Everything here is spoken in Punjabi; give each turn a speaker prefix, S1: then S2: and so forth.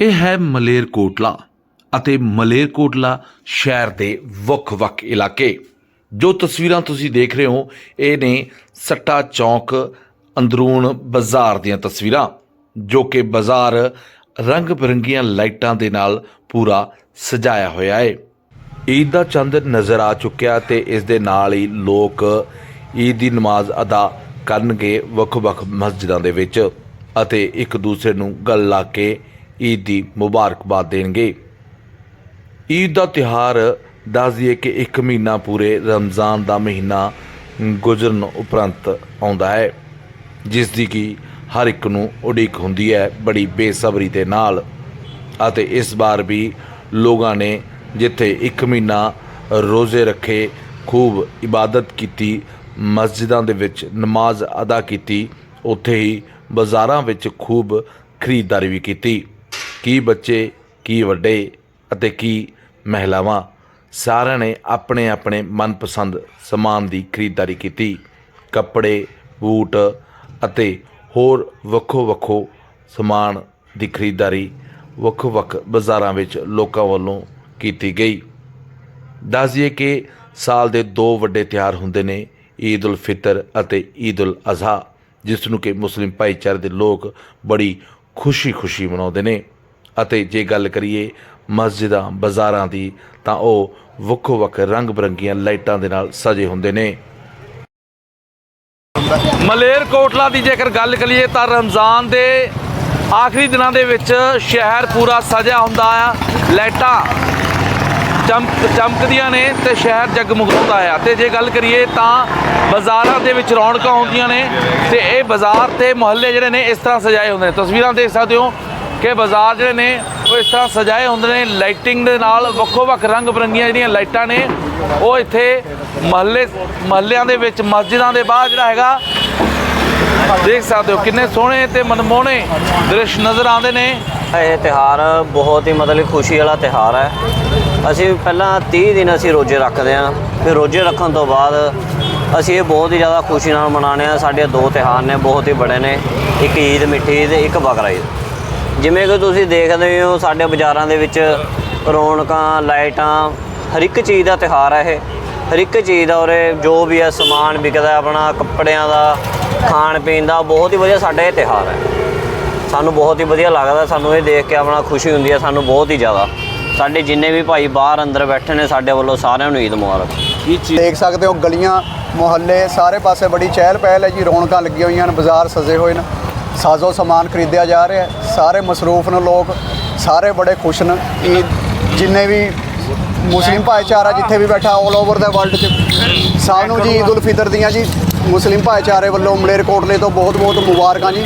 S1: ਇਹ ਹੈ ਮਲੇਰਕੋਟਲਾ ਅਤੇ ਮਲੇਰਕੋਟਲਾ ਸ਼ਹਿਰ ਦੇ ਵੱਖ-ਵੱਖ ਇਲਾਕੇ। ਜੋ ਤਸਵੀਰਾਂ ਤੁਸੀਂ ਦੇਖ ਰਹੇ ਹੋ, ਇਹ ਨੇ ਸੱਟਾ ਚੌਂਕ ਅੰਦਰੂਨ ਬਾਜ਼ਾਰ ਦੀਆਂ ਤਸਵੀਰਾਂ, ਜੋ ਕਿ ਬਾਜ਼ਾਰ ਰੰਗ ਬਿਰੰਗੀਆਂ ਲਾਈਟਾਂ ਦੇ ਨਾਲ ਪੂਰਾ ਸਜਾਇਆ ਹੋਇਆ ਹੈ। ਈਦ ਦਾ ਚੰਦ ਨਜ਼ਰ ਆ ਚੁੱਕਿਆ ਤੇ ਇਸ ਦੇ ਨਾਲ ਹੀ ਲੋਕ ਈਦ ਦੀ ਨਮਾਜ਼ ਅਦਾ ਕਰਨਗੇ ਵੱਖ-ਵੱਖ ਮਸਜਿਦਾਂ ਦੇ ਵਿੱਚ ਅਤੇ ਇੱਕ ਦੂਸਰੇ ਨੂੰ ਗੱਲ ਲਾ ਕੇ ਈਦ ਦੀ ਮੁਬਾਰਕਬਾਦ ਦੇਣਗੇ। ਈਦ ਦਾ ਤਿਹਾਰ ਦੱਸ ਦਈਏ ਕਿ ਇੱਕ ਮਹੀਨਾ ਪੂਰੇ ਰਮਜ਼ਾਨ ਦਾ ਮਹੀਨਾ ਗੁਜ਼ਰਨ ਉਪਰੰਤ ਆਉਂਦਾ ਹੈ ਜਿਸ ਦੀ ਕਿ ਹਰ ਇੱਕ ਨੂੰ ਉਡੀਕ ਹੁੰਦੀ ਹੈ ਬੜੀ ਬੇਸਬਰੀ ਦੇ ਨਾਲ। ਅਤੇ ਇਸ ਵਾਰ ਵੀ ਲੋਕਾਂ ਨੇ ਜਿੱਥੇ ਇੱਕ ਮਹੀਨਾ ਰੋਜ਼ੇ ਰੱਖੇ, ਖੂਬ ਇਬਾਦਤ ਕੀਤੀ, ਮਸਜਿਦਾਂ ਦੇ ਵਿੱਚ ਨਮਾਜ਼ ਅਦਾ ਕੀਤੀ, ਉੱਥੇ ਹੀ ਬਾਜ਼ਾਰਾਂ ਵਿੱਚ ਖੂਬ ਖਰੀਦਦਾਰੀ ਵੀ ਕੀਤੀ। ਕੀ ਬੱਚੇ, ਕੀ ਵੱਡੇ ਅਤੇ ਕੀ ਮਹਿਲਾਵਾਂ ਸਾਰਿਆਂ ਨੇ ਆਪਣੇ ਆਪਣੇ ਮਨਪਸੰਦ ਸਮਾਨ ਦੀ ਖਰੀਦਦਾਰੀ ਕੀਤੀ। ਕੱਪੜੇ, ਬੂਟ ਅਤੇ ਹੋਰ ਵੱਖੋ ਵੱਖੋ ਸਮਾਨ ਦੀ ਖਰੀਦਦਾਰੀ ਵੱਖੋ ਵੱਖ ਬਾਜ਼ਾਰਾਂ ਵਿੱਚ ਲੋਕਾਂ ਵੱਲੋਂ ਕੀਤੀ ਗਈ। ਦੱਸ ਦਈਏ ਕਿ ਸਾਲ ਦੇ ਦੋ ਵੱਡੇ ਤਿਉਹਾਰ ਹੁੰਦੇ ਨੇ, ਈਦ ਉਲ ਫਿਤਰ ਅਤੇ ਈਦ ਉਲ ਅਜ਼ਹਾ, ਜਿਸ ਨੂੰ ਕਿ ਮੁਸਲਿਮ ਭਾਈਚਾਰੇ ਦੇ ਲੋਕ ਬੜੀ ਖੁਸ਼ੀ-ਖੁਸ਼ੀ ਮਨਾਉਂਦੇ ਨੇ। ਅਤੇ ਜੇ ਗੱਲ ਕਰੀਏ ਮਸਜਿਦਾਂ, ਬਾਜ਼ਾਰਾਂ ਦੀ, ਤਾਂ ਉਹ ਵੱਖੋ ਵੱਖ ਰੰਗ ਬਰੰਗੀਆਂ ਲਾਈਟਾਂ ਦੇ ਨਾਲ ਸਜੇ ਹੁੰਦੇ ਨੇ। ਮਲੇਰਕੋਟਲਾ ਦੀ ਜੇਕਰ ਗੱਲ ਕਰੀਏ ਤਾਂ ਰਮਜ਼ਾਨ ਦੇ ਆਖਰੀ ਦਿਨਾਂ ਦੇ ਵਿੱਚ ਸ਼ਹਿਰ ਪੂਰਾ ਸਜਿਆ ਹੁੰਦਾ ਆ। ਲਾਈਟਾਂ ਚਮਕ, ਚਮਕਦੀਆਂ ਨੇ ਤੇ ਸ਼ਹਿਰ ਜਗਮਗਾਉਂਦਾ ਆ। ਤੇ ਜੇ ਗੱਲ ਕਰੀਏ ਤਾਂ ਬਾਜ਼ਾਰਾਂ ਦੇ ਵਿੱਚ ਰੌਣਕਾਂ ਹੁੰਦੀਆਂ ਨੇ ਤੇ ਇਹ ਬਾਜ਼ਾਰ ਤੇ ਮੁਹੱਲੇ ਜਿਹੜੇ ਨੇ ਇਸ ਤਰ੍ਹਾਂ ਸਜਾਏ ਹੁੰਦੇ ਨੇ। ਤਸਵੀਰਾਂ ਦੇਖ ਸਕਦੇ ਹੋ ਕਿ ਬਾਜ਼ਾਰ ਜਿਹੜੇ ਨੇ, ਉਹ ਇਸ ਤਰ੍ਹਾਂ ਸਜਾਏ ਹੁੰਦੇ ਨੇ ਲਾਈਟਿੰਗ ਦੇ ਨਾਲ ਵੱਖੋ ਵੱਖ ਰੰਗ ਬਰੰਗੀਆਂ ਜਿਹੜੀਆਂ ਲਾਈਟਾਂ ਨੇ, ਉਹ ਇੱਥੇ ਮੁਹੱਲੇ, ਮਹੱਲਿਆਂ ਦੇ ਵਿੱਚ, ਮਸਜਿਦਾਂ ਦੇ ਬਾਹਰ ਜਿਹੜਾ ਹੈਗਾ, ਦੇਖ ਸਕਦੇ ਹੋ ਕਿੰਨੇ ਸੋਹਣੇ ਤੇ ਮਨਮੋਹਣੇ ਦ੍ਰਿਸ਼ ਨਜ਼ਰ ਆਉਂਦੇ ਨੇ।
S2: ਇਹ ਤਿਹਾਰ ਬਹੁਤ ਹੀ ਮਤਲਬ ਖੁਸ਼ੀ ਵਾਲਾ ਤਿਹਾਰ ਹੈ। ਅਸੀਂ ਪਹਿਲਾਂ 30 ਦਿਨ ਅਸੀਂ ਰੋਜ਼ੇ ਰੱਖਦੇ ਹਾਂ, ਫਿਰ ਰੋਜ਼ੇ ਰੱਖਣ ਤੋਂ ਬਾਅਦ ਅਸੀਂ ਇਹ ਬਹੁਤ ਹੀ ਜ਼ਿਆਦਾ ਖੁਸ਼ੀ ਨਾਲ ਮਨਾਉਂਦੇ ਹਾਂ। ਸਾਡੇ ਦੋ ਤਿਹਾਰ ਨੇ, ਬਹੁਤ ਹੀ ਬੜੇ ਨੇ, ਇੱਕ ਈਦ, ਮਿੱਠੀ ਈਦ ਇੱਕ ਬਕਰਾ ਈਦ। ਜਿਵੇਂ ਕਿ ਤੁਸੀਂ ਦੇਖਦੇ ਹੋ ਸਾਡੇ ਬਾਜ਼ਾਰਾਂ ਦੇ ਵਿੱਚ ਰੌਣਕਾਂ ਲਾਈਟਾਂ ਹਰ ਇੱਕ ਚੀਜ਼ ਦਾ ਤਿਹਾਰ ਹੈ ਇਹ। ਹਰ ਇੱਕ ਚੀਜ਼ ਦਾ ਉਰੇ ਜੋ ਵੀ ਹੈ ਸਮਾਨ ਵਿਕਦਾ ਆਪਣਾ ਕੱਪੜਿਆਂ ਦਾ ਖਾਣ ਪੀਣ ਦਾ ਬਹੁਤ ਹੀ ਵਧੀਆ ਸਾਡਾ ਇਹ ਤਿਹਾਰ ਹੈ। ਸਾਨੂੰ ਬਹੁਤ ਹੀ ਵਧੀਆ ਲੱਗਦਾ ਸਾਨੂੰ ਇਹ ਦੇਖ ਕੇ ਆਪਣਾ ਖੁਸ਼ੀ ਹੁੰਦੀ ਹੈ ਸਾਨੂੰ ਬਹੁਤ ਹੀ ਜ਼ਿਆਦਾ। ਸਾਡੇ ਜਿੰਨੇ ਵੀ ਭਾਈ ਬਾਹਰ ਅੰਦਰ ਬੈਠੇ ਨੇ ਸਾਡੇ ਵੱਲੋਂ ਸਾਰਿਆਂ ਨੂੰ ਈਦ ਮੁਬਾਰਕ।
S3: ਦੇਖ ਸਕਦੇ ਹੋ ਗਲੀਆਂ ਮੁਹੱਲੇ ਸਾਰੇ ਪਾਸੇ ਬੜੀ ਚਹਿਲ ਪਹਿਲ ਹੈ ਜੀ ਰੌਣਕਾਂ ਲੱਗੀਆਂ ਹੋਈਆਂ ਨੇ ਬਾਜ਼ਾਰ ਸਜੇ ਹੋਏ ਨੇ। ਸਾਜ਼ੋ ਸਮਾਨ ਖਰੀਦਿਆ ਜਾ ਰਿਹਾ ਸਾਰੇ ਮਸਰੂਫ ਨੇ ਲੋਕ, ਸਾਰੇ ਬੜੇ ਖੁਸ਼ ਨੇ। ਈਦ ਜਿੰਨੇ ਵੀ ਮੁਸਲਿਮ ਭਾਈਚਾਰਾ ਜਿੱਥੇ ਵੀ ਬੈਠਾ 올 ਓਵਰ ਦਾ ਵਰਲਡ 'ਚ। ਸਭ ਨੂੰ ਜੀ ਈਦ ਉਲ ਫਿਤਰ ਦੀਆਂ ਜੀ ਮੁਸਲਿਮ ਭਾਈਚਾਰੇ ਵੱਲੋਂ ਮਲੇਰਕੋਟਲੇ ਤੋਂ ਬਹੁਤ ਬਹੁਤ ਮੁਬਾਰਕਾਂ ਜੀ।